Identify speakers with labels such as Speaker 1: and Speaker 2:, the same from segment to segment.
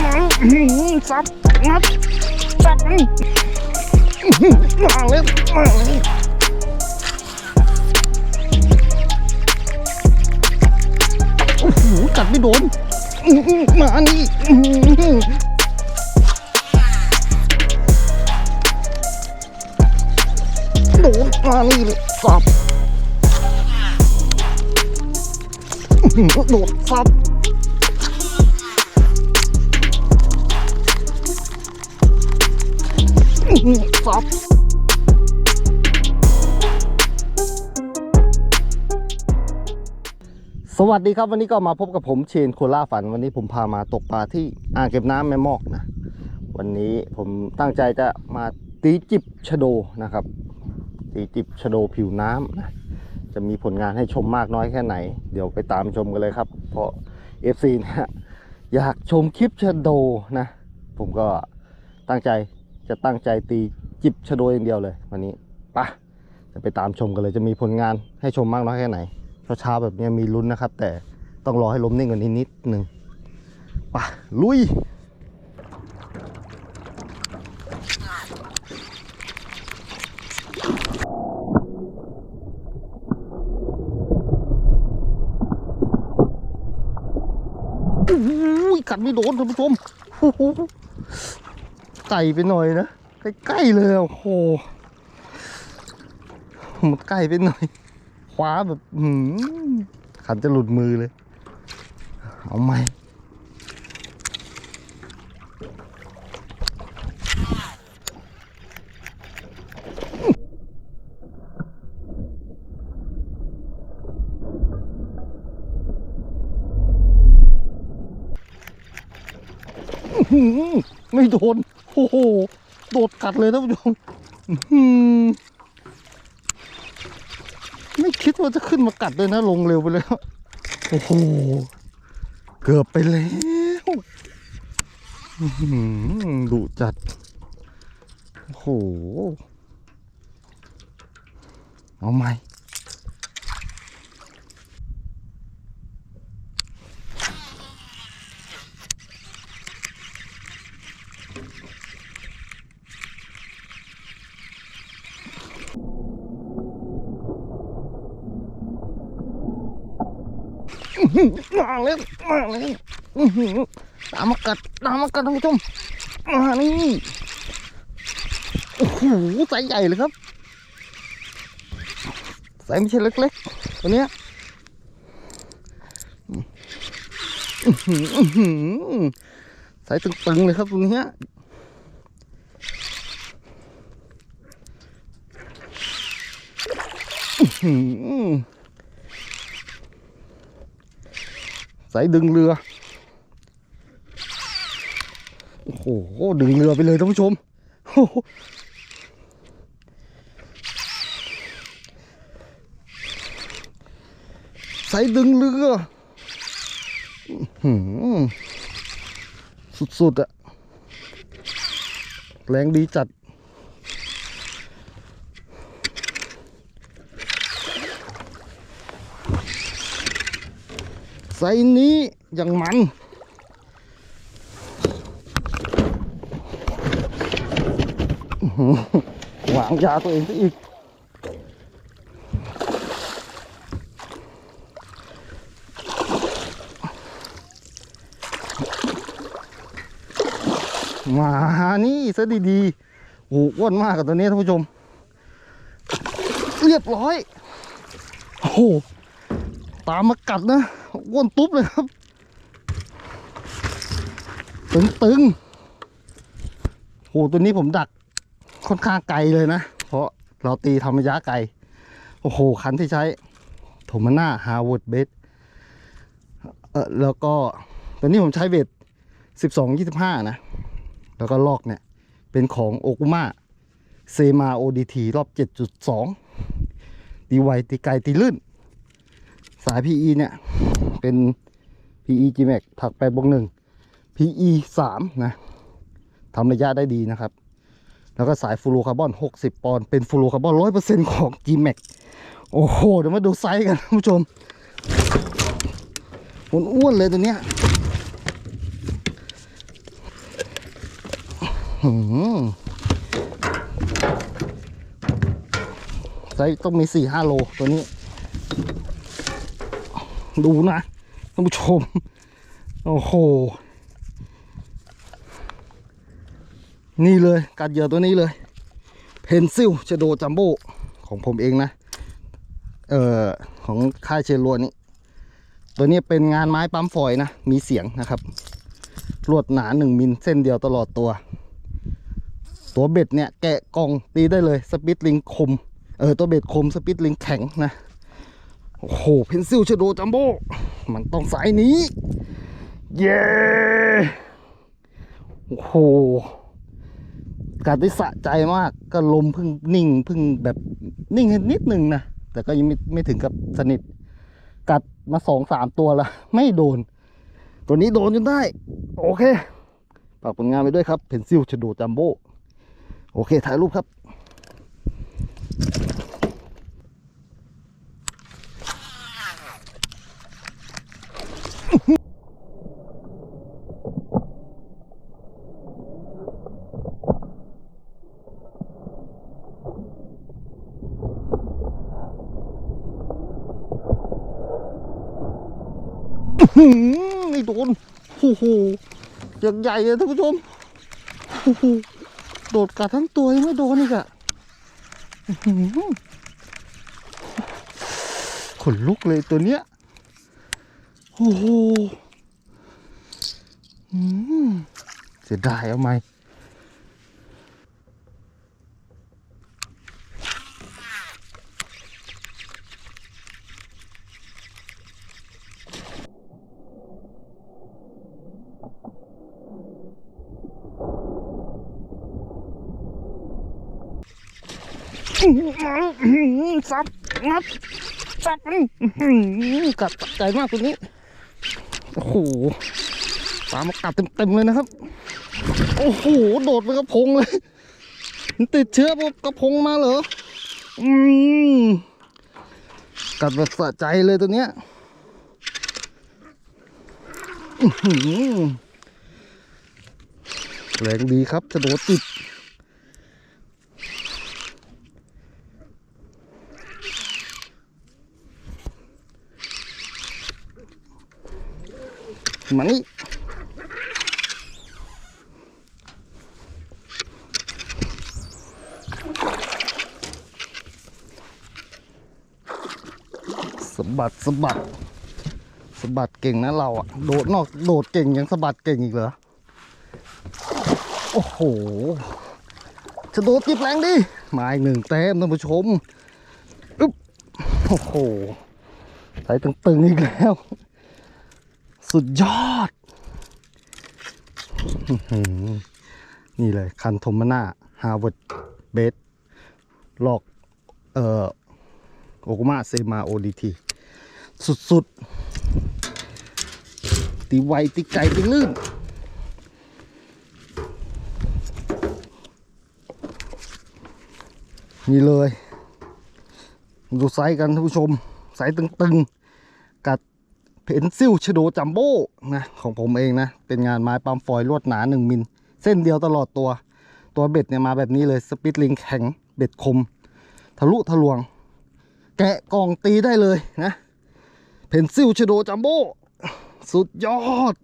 Speaker 1: อื้อหือซับงัดซับมาเลยมาเลยโอ้โหกัดไม่โดนอื้อหือมานี่โดนมานี่เลยซับโดนซับ ซับสวัสดีครับวันนี้ก็มาพบกับผมเชนโคล่าฝัน วันนี้ผมพามาตกปลาที่อ่างเก็บน้ำแม่มอกนะ วันนี้ผมตั้งใจจะมาตีจิบชะโดนะครับ ตีจิบชะโดผิวน้ำนะจะมีผลงานให้ชมมากน้อยแค่ไหน เดี๋ยวไปตามชมกันเลยครับ เพราะ FC เนี่ยอยากชมคลิปชะโดนะ ผมก็ตั้งใจ จะตั้งใจตีจิบชะโดอย่างเดียวเลยวันนี้ปะจะไปตามชมกันเลยจะมีผลงานให้ชมมากน้อยแค่ไหนเช้าๆแบบนี้มีลุ้นนะครับ แต่ต้องรอให้ล้มนิ่งกว่านี้นิดหนึ่งปะลุยกัดไม่โดนท่านผู้ชม ไก่ไปหน่อยนะใกล้ๆเลยโอ้โหมันใกล้ไปหน่อยคว้าแบบหืมขันจะหลุดมือเลย เอาไหมไม่โดน อ้โห โดดกัดเลยท่านผู้ชมอื้อหือไม่คิดว่าจะขึ้นมากัดเลยนะ ลงเร็วไปแล้ว โอ้โห เกือบไปแล้วดุจัด โอ้โห เอาไหม มาเลยมาเลยตามมากัดตามมากัดท่านผู้ชมมานี่โอ้โหไซส์ใหญ่เลยครับไซส์ไม่ใช่เล็กๆตัวเนี้ยอื้อหืออื้อหือไซส์ตึงๆเลยครับตัวเนี้ยอื้อหือ สายดึงเรือ โอ้โห ดึงเรือไปเลยท่านผู้ชมโอ้โหสายดึงเรือสุดๆอะแรงดีจัด ไซนี้อย่างมันหวางยาตัวเองซะอีกมานี่ซะดีๆโอ้อ้วนมากกับตัวนี้ท่านผู้ชม เรียบร้อย โอ้โห ตามมากัดนะ อ้วนตุ๊บเลยครับ ตึงตึงโหตัวนี้ผมดักค่อนข้างไกลเลยนะ เพราะเราตีทำระยะไกล โอ้โห คันที่ใช้โทมาน่าฮาวเวิร์ดเบสเออแล้วก็ตัวนี้ผมใช้เวทสิบสองยี่สิบห้านะ แล้วก็ลอกเนี่ย เป็นของโอกุมาเซมาโอดีทีรอบเจ็ดจุดสองตีไวตีไกลตีลื่น สาย PE เนี่ย เป็น PE G Max ถักไปบวกหนึ่ง PE สามนะทำระยะได้ดีนะครับ แล้วก็สายฟูโรคาร์บอน 60 ปอนด์เป็นฟูโรคาร์บอน 100%ของ G Max โอ้โห เดี๋ยวมาดูไซส์กันท่านผู้ชมอ้วนๆเลยตัวเนี้ยไซส์ต้องมีสี่ห้าโลตัวนี้ ดูนะท่านผู้ชม โอ้โห นี่เลยกัดเหยื่อตัวนี้เลย เพนซิลเชโดจัมโบ้ของผมเองนะ เอ่อ ของค่ายเชลวนนี่ตัวนี้เป็นงานไม้ปั๊มฝอยนะ มีเสียงนะครับลวดหนาหนึ่งมิลเส้นเดียวตลอดตัว ตัวเบ็ดเนี่ยแกะกองตีได้เลย สปิตลิงคม เออ ตัวเบ็ดคม สปิตลิงแข็งนะ โอ้โห เพนซิลชโดจัมโบ้มันต้องสายนี้ เย้โอ้โหการที่สะใจมากก็ลมเพึ่งนิ่งเพึ่งแบบนิ่งนิดนึงนะ แต่ก็ยังไม่ไม่ถึงกับสนิท กัดมาสองสามตัวละ ไม่โดน ตัวนี้โดนจนได้ โอเคฝากผลงานไปด้วยครับเพนซิลชโดจัมโบ้โอเค ถ่ายรูปครับ หืมไม่โดนโอ้โหอย่างใหญ่เลยท่านผู้ชมโอ้โหโดดกัดทั้งตัวยังไม่โดนอีกอะขนลุกเลยตัวเนี้ยโอ้โหเสียดายเอาไหม ซับงับซับกัดใจมากตัวนี้ โอ้โหตามากัดเต็มๆเลยนะครับ โอ้โห โดดไปกระพงเลย ติดเชื้อพวกกระพงมาเหรอ อืมกัดแบบสะใจเลยตัวเนี้ยแรงดีครับจะโดดติด มานี่สะบัดสะบัดสะบัดเก่งนะเราอะโดดนอกโดดเก่งยังสะบัดเก่งอีกเหรอ โอ้โหจะโดดจิบแรงดิมาอีกหนึ่งแต้มท่านผู้ชมอึ๊บโอ้โหใส่ตึงๆอีกแล้ว สุดยอด นี่เลย คันโทมาน่าฮาร์วาร์ดเบสหลอก เอ่อ โอกุมาเซมาโอดีที สุดๆ ตีไวตีไกลตีลื่นนี่เลย ดูไซส์กันท่านผู้ชม ไซส์ตึงๆ เพนซิลชโดจัมโบ้นะของผมเองนะ เป็นงานไม้ปั๊มฟอยล์ลวดหนา 1 มิล เส้นเดียวตลอดตัว ตัวเบ็ดเนี่ยมาแบบนี้เลย สปิตลิงแข็งเบ็ดคม ทะลุทะลวง แกะกล่องตีได้เลยนะเพนซิลชโดจัมโบ้สุดยอด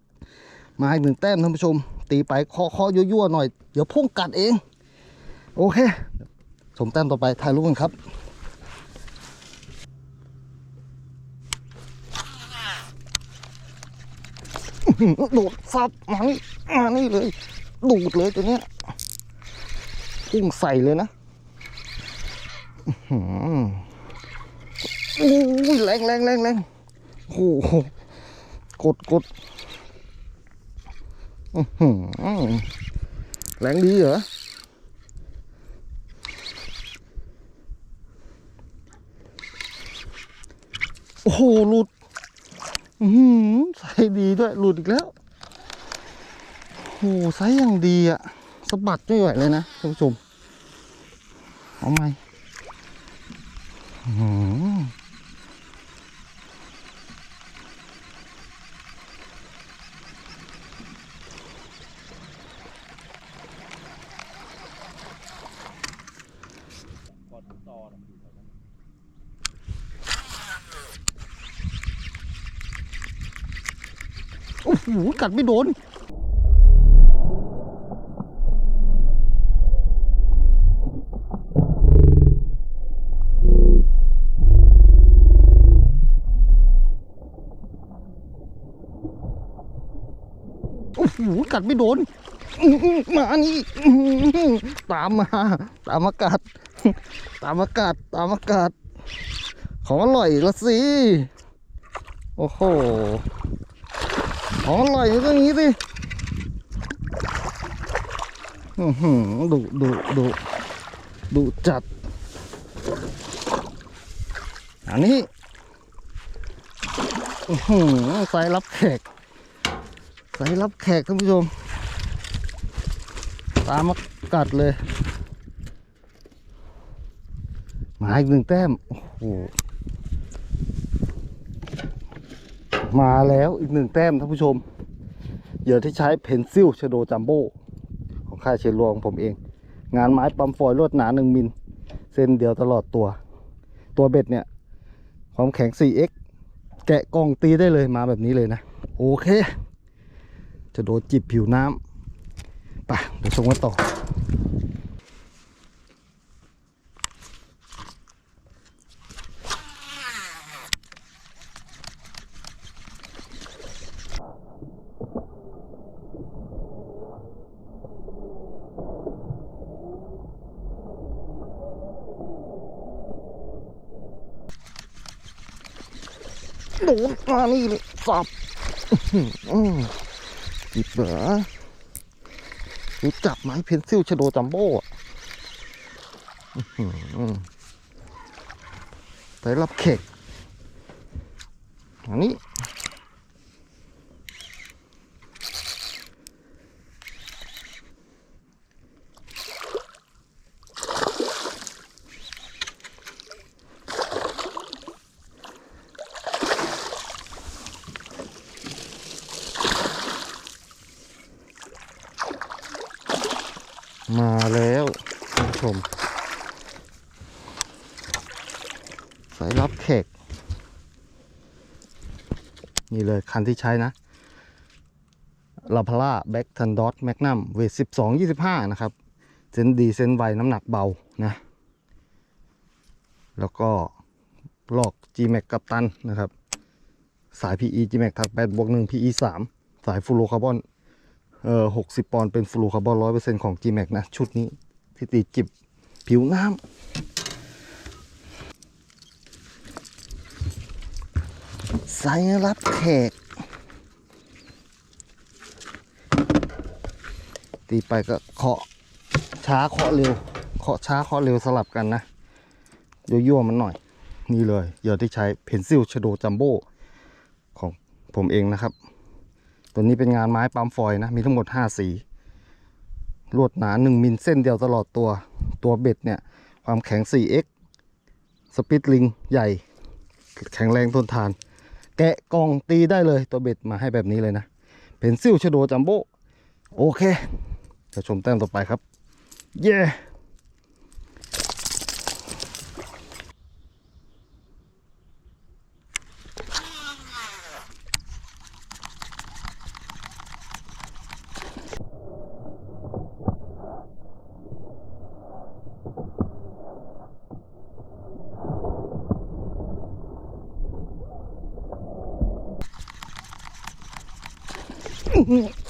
Speaker 1: มาอีกหนึ่งแต้มท่านผู้ชม ตีไปเคาะเคาะยั่วๆหน่อย เดี๋ยวพุ่งกัดเอง โอเคสมแต้มต่อไปถ่ายรูปกันครับ โดดซับมานี่มานี่เลย ดูดเลยตัวเนี้ยพุ่งใส่เลยนะอื้ยแรงแรงแรงแรงโอ้โหกดกดแรงดีเหรอโอ้โหหลุด ไซส์ดีด้วย หลุดอีกแล้ว โอ้ไซส์ยังดีอะสะบัดไม่ไหวเลยนะท่านผู้ชมเอาไหมอืม โอ้โหกัดไม่โดนโอ้โหกัดไม่โดนอื้อหือมานี่อื้อหือตามมา ตามอากาศ ตามอากาศ ตามอากาศ ของอร่อยละสิ โอ้โห ของอร่อยก็อย่างนี้สิอือหือดุดุดุดุจัด อันนี้อือหือไซส์รับแขกไซส์รับแขกท่านผู้ชม ตามมากัดเลย มาอีกหนึ่งแต้ม โอ้โห มาแล้วอีกหนึ่งแต้มท่านผู้ชม เหยื่อที่ใช้เพนซิลชโดจัมโบ้ของค่ายเชนรวงของผมเอง งานไม้ปั๊มฟอยล์ลวดหนาหนึ่งมิลเส้นเดียวตลอดตัว ตัวเบ็ดเนี่ย ความแข็ง 4x แกะกล่องตีได้เลยมาแบบนี้เลยนะ โอเค จะโดนจิบผิวน้ำไปเดี๋ยวชมกันต่อ โดนมานี่เลย สับจิบเหรอรู้จักไหมเพนซิลชโดจัมโบ้อะอื้อหือไปรับเข็กอันนี้ มาแล้วท่านผู้ชม สายรับแขกนี่เลยคันที่ใช้นะลาพาร่าแบ็กทันดอตแมกนัมเวทสิบสองยี่สิบห้านะครับเซนดีเซนไวน้ำหนักเบานะ แล้วก็ลอก G-Max กัปตันนะครับ สาย PE G-Max ถัก8บวก1 PE 3สายฟูโรคาร์บอนเอ่อหกสิบปอนด์เป็นฟลูคาร์บอนร้อยเปอร์เซ็นต์ของ G-Max นะ ชุดนี้ที่ตีจิบผิวน้ำ สายรับแขก ตีไปก็เคาะช้าเคาะเร็ว เคาะช้าเคาะเร็วสลับกันนะยั่วๆมันหน่อย นี่เลยเหยื่อที่ใช้เพนซิลชโดจัมโบ้ของผมเองนะครับ ตัวนี้เป็นงานไม้ปั๊มฟอยนะ มีทั้งหมด 5 สีลวดหนา 1 มิลเส้นเดียวตลอดตัว ตัวเบ็ดเนี่ย ความแข็ง 4x สปิดลิงใหญ่ แข็งแรงทนทาน แกะกล่องตีได้เลยตัวเบ็ดมาให้แบบนี้เลยนะเพนซิลชโดจัมโบ้โอเคจะชมแต้มต่อไปครับ เย้ yeah!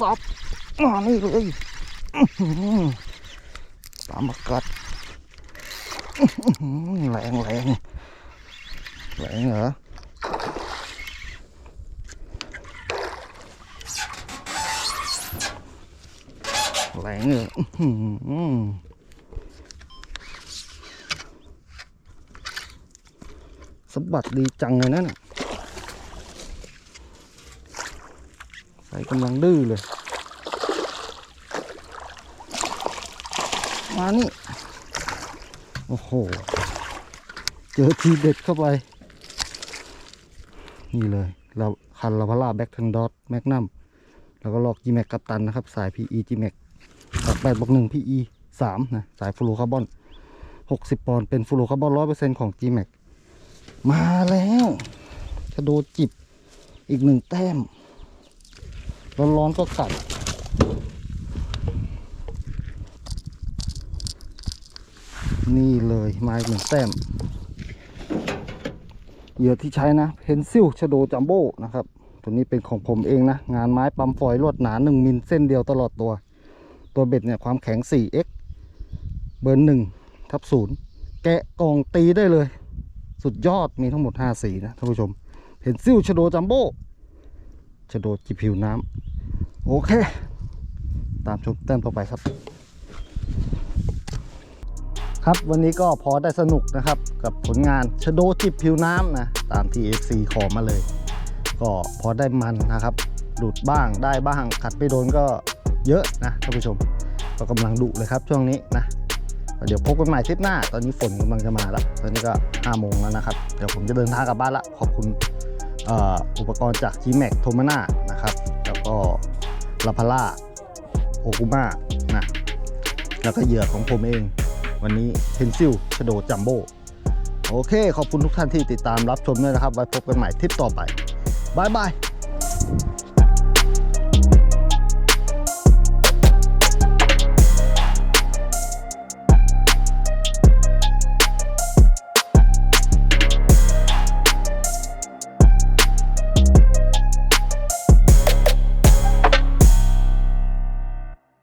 Speaker 1: ซับมานี่เลยอื้อหือตามมากัดแรงแรงแรงเหรอแรงเหรออื้อหือสะบัดดีจังเลยนั่นน่ะ ใส่ กำลังดื้อเลย มานี่ โอ้โห เจอทีเด็ดเข้าไป นี่เลย เราคันลาพาราแบ็กทันดอตแมกนัมแล้วก็ลอก G Max กัปตันนะครับ สาย PE G Max ตักแปดบวกหนึ่ง PE สามนะ สายฟลูคาร์บอนหกสิบปอนด์เป็นฟลูคาร์บอนร้อยเปอร์เซ็นต์ของ G Max มาแล้วจะโดจิบอีกหนึ่งแต้ม ร้อนๆก็กัดนี่เลยไม้หนึ่งแต้มเหยื่อที่ใช้นะเพนซิลชโดจัมโบ้นะครับตัวนี้เป็นของผมเองนะ งานไม้ปั๊มฟอยลวดหนา 1มิลเส้นเดียวตลอดตัว ตัวเบ็ดเนี่ยความแข็ง 4x เบอร์1ทับ0แกะกล่องตีได้เลย สุดยอดมีทั้งหมด 5 สีนะท่านผู้ชมเพนซิลชโดจัมโบ้ชโดจิผิวน้ำ โอเค ตามชมแต้มต่อไปครับ ครับวันนี้ก็พอได้สนุกนะครับ กับผลงานชโดจิบผิวน้ำนะ ตามที่ FC ขอมาเลย ก็พอได้มันนะครับหลุดบ้างได้บ้างขัดไปโดนก็เยอะนะท่านผู้ชม ก็กำลังดุเลยครับช่วงนี้นะเดี๋ยวพบกันใหม่ทริปหน้า ตอนนี้ฝนกำลังจะมาแล้ว ตอนนี้ก็5โมงแล้วนะครับ เดี๋ยวผมจะเดินทางกลับบ้านละ ขอบคุณอ่ออุปกรณ์จาก G-Max t o m a n a นะครับ แล้วก็ ลาพาร่าโอคุมานะแล้วก็เหยื่อของผมเอง วันนี้เพนซิลชโดจัมโบ้โอเค ขอบคุณทุกท่านที่ติดตามรับชมด้วยนะครับ ไว้พบกันใหม่ทริปต่อไปบายบาย